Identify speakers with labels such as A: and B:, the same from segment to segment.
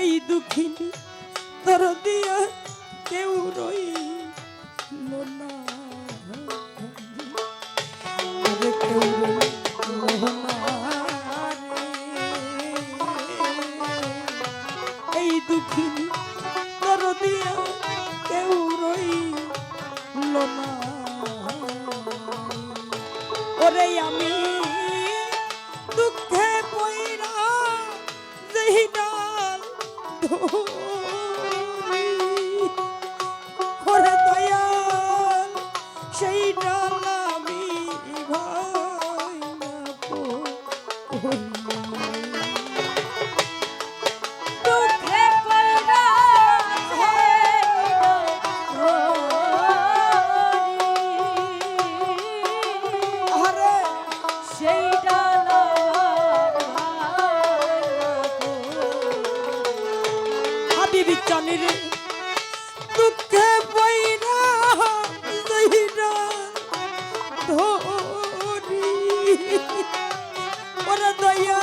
A: এই দুঃখিনী, তোর দিয়া কেউ রইল না কেউ রইল। এই দুঃখিনী, তোর দিয়া কেউ রইল না ওরে আমি
B: Oh.
A: হাবিবি দুঃখে পইরা যেই ধরি ওরে দয়া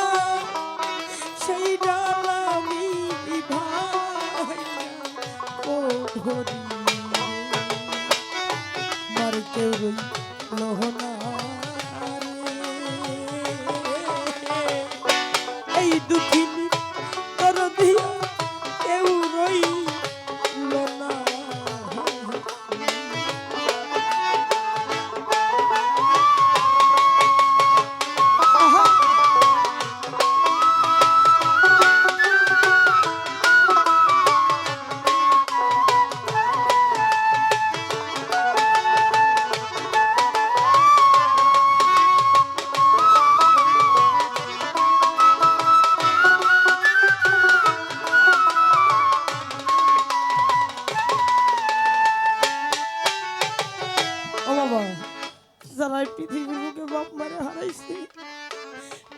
A: যারা পৃথিবীর বুকে বাপ মারে হারাইছে।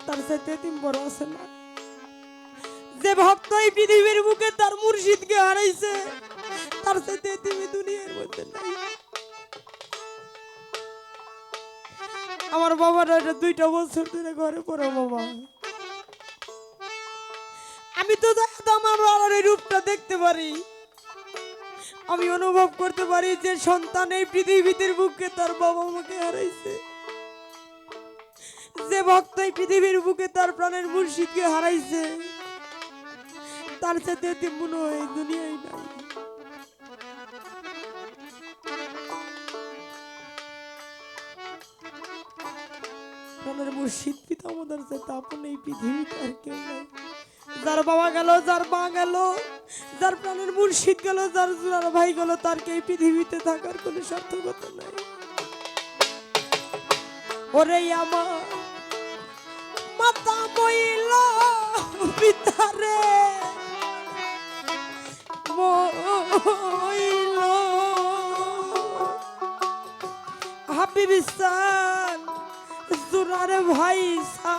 A: তার সাথে তিন বড় আছে না। যে ভক্ত এই পৃথিবীর বুকে তার মুর্শিদকে হারাইছে, তার সাথে তুমি দুনিয়ার মধ্যে নাই। আমার বাবার এটা দুইটা বছর ধরে ঘরে পড়ো বাবা। আমি তো আমার বাবার এই রূপটা দেখতে পারি। আমি অনুভব করতে পারি যে সন্তান এই পৃথিবীতে বুকে তার বাবা মাকে হারাইছে। যে ভক্ত এই পৃথিবীর বুকে তার প্রাণের মুর্শিদকে হারাইছে, তার সাথে মনে হয় দুনিয়ায় নাই। প্রাণের মুর্শিদ পিতা আমাদের সাথে আপন এই পৃথিবীতে আর কেউ নাই। যার বাবা গেল, যার মা গেল, যার প্রাণের মুর্শিদ গেল, যার যার ভাই গেল, তার কি পৃথিবীতে থাকার কোনো সার্থকতা নাই? ওরে আমার মাতা বইল পিতারে মইল হাবিবিস্তান জুরার ভাই সা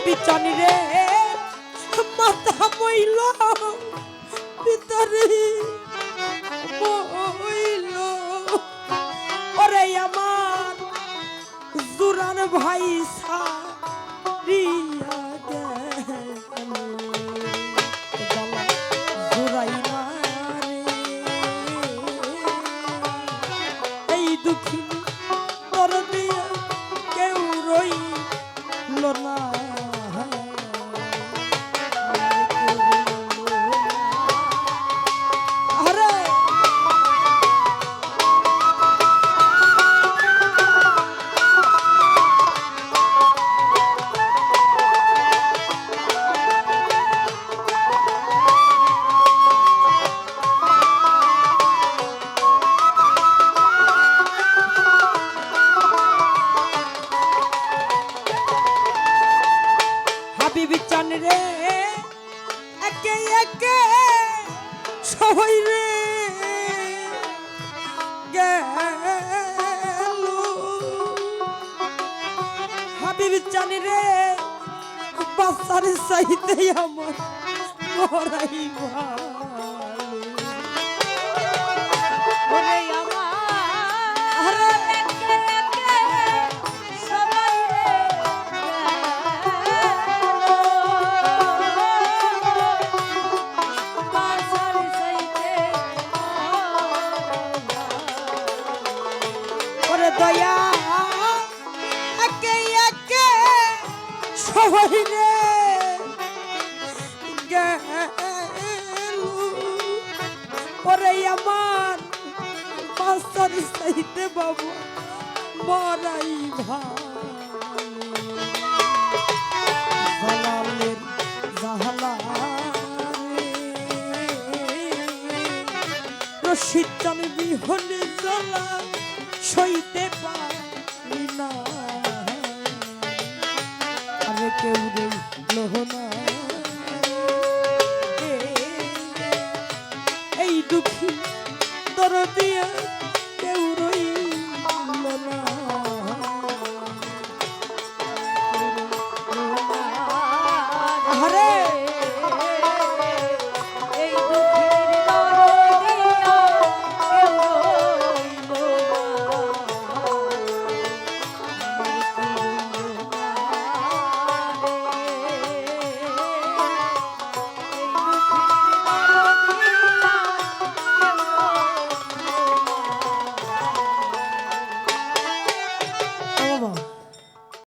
A: হাবিবি রে মাথা মইল, ভিতরে মইল। ওরে আমার জুরান ভাই সারিয়া গেল। জ্বালা জুরাই মারে এই দুঃখী একে একে সবাই রে গেল। হাবিব চানি রে বাচ্চার চাইতে আমার মরাই ভালো।
B: রে গেল
A: ওরে আমার চাইতে বাবু মরাই ভালো জালালের জাহালা রশিদ সইতে পারি না। কেউ দেখল না। এই দুঃখী